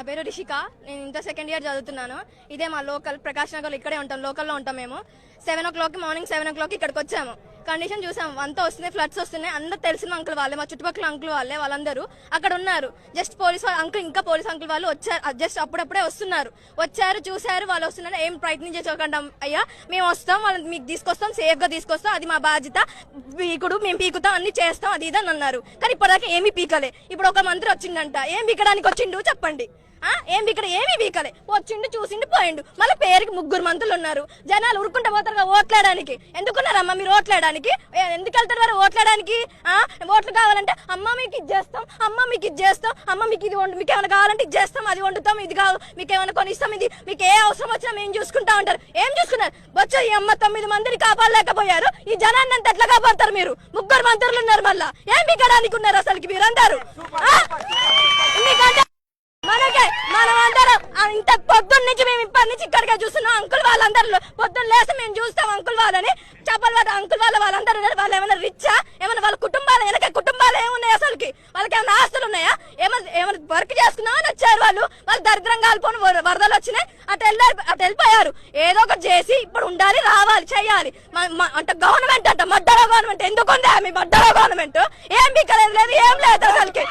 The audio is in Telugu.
నా పేరు రిషిక. నేను ఇంత సెకండ్ ఇయర్ చదువుతున్నాను. ఇదే మా లోకల్ ప్రకాశ్ నగర్ ఇక్కడే ఉంటాం. లోకల్లో ఉంటాం మేము. Seven o'clock morning seven o'clock ఇక్కడికి వచ్చాము. కండిషన్ చూసాం అంతా వస్తున్నాయి ఫ్లడ్స్ వస్తున్నాయి. అందరూ తెలిసిన అంకుల్ వాళ్ళే మా చుట్టుపక్కల అంకుల్ వాళ్ళే వాళ్ళందరూ అక్కడ ఉన్నారు. జస్ట్ పోలీస్ వాళ్ళు అంకుల్ ఇంకా పోలీస్ అంకుల్ వాళ్ళు వచ్చారు. జస్ట్ అప్పుడప్పుడే వస్తున్నారు. వచ్చారు చూశారు వాళ్ళు వస్తున్నారు. ఏం ప్రయత్నం చేసుకోకుండా అయ్యా మేము వస్తాం వాళ్ళని మీకు తీసుకొస్తాం సేఫ్గా తీసుకొస్తాం. అది మా బాధ్యత. పీకుడు మేము పీకుతాం అన్ని చేస్తాం అది ఇదని అన్నారు. కానీ ఇప్పటిదాకా ఏమీ పీకలే. ఇప్పుడు ఒక మంత్రి వచ్చిండంట ఏం పీకడానికి వచ్చిండు? చెప్పండి. ఏం ఇక్కడ ఏమీ బీకలే. వచ్చిండు చూసిండు పోయిండు. మళ్ళీ పేరుకి ముగ్గురు మంత్రులు ఉన్నారు. జనాలు ఉరుకుంటూ పోతారు కదా ఎందుకున్నారమ్మా మీరు ఓట్లాడడానికి ఎందుకు వెళ్తారు వారు ఓట్లాడడానికి ఆ? ఓట్లు కావాలంటే అమ్మ మీకు ఇది చేస్తాం అమ్మ మీకు ఇది చేస్తాం అమ్మ మీకు ఇది వండు మీకు ఏమైనా కావాలంటే ఇది చేస్తాం అది వండుతాం ఇది కావు మీకు ఏమైనా కొని ఇస్తాం ఇది మీకు ఏ అవసరం వచ్చినా మేము చూసుకుంటా ఉంటారు. ఏం చూసుకున్నారు? వచ్చా ఈ అమ్మ తొమ్మిది మందిని కాపాడలేకపోయారు. ఈ జనాన్ని అంత ఎట్లా కాపాడతారు మీరు? ముగ్గురు మంత్రులు ఉన్నారు మళ్ళా. ఏం పీకడానికి ఉన్నారు అసలుకి మీరు అందరు మీకంటే మనం అందరం. ఇంత పొద్దున్న నుంచి మేము ఇప్పటి నుంచి ఇక్కడికి చూస్తున్నాం. అంకుల్ వాళ్ళందరూ పొద్దున్న లేసి మేము చూస్తాం అంకుల్ వాళ్ళని. చెప్పలు వాళ్ళ అంకుల్ వాళ్ళ వాళ్ళందరూ వాళ్ళు ఏమైనా రిచ్చా ఏమైనా వాళ్ళ కుటుంబాలు వెనక కుటుంబాలు ఏమున్నాయి అసలుకి? వాళ్ళకి ఏమైనా ఆస్తులు ఉన్నాయా? ఏమైనా ఏమైనా వర్క్ చేసుకున్నామని వచ్చారు వాళ్ళు. వాళ్ళు దరిద్రంగా కాలిపోని వరదలు వచ్చినాయి. అటు వెళ్ళారు అటు వెళ్ళిపోయారు. ఏదో ఒకటి చేసి ఇప్పుడు ఉండాలి రావాలి చేయాలి. అంటే గవర్నమెంట్ అంట మడ్డలో గవర్నమెంట్ ఎందుకు ఉందా మీ మడ్డలో గవర్నమెంట్ ఏం బిక్కలేదు లేదు ఏం లేదు అసలుకి.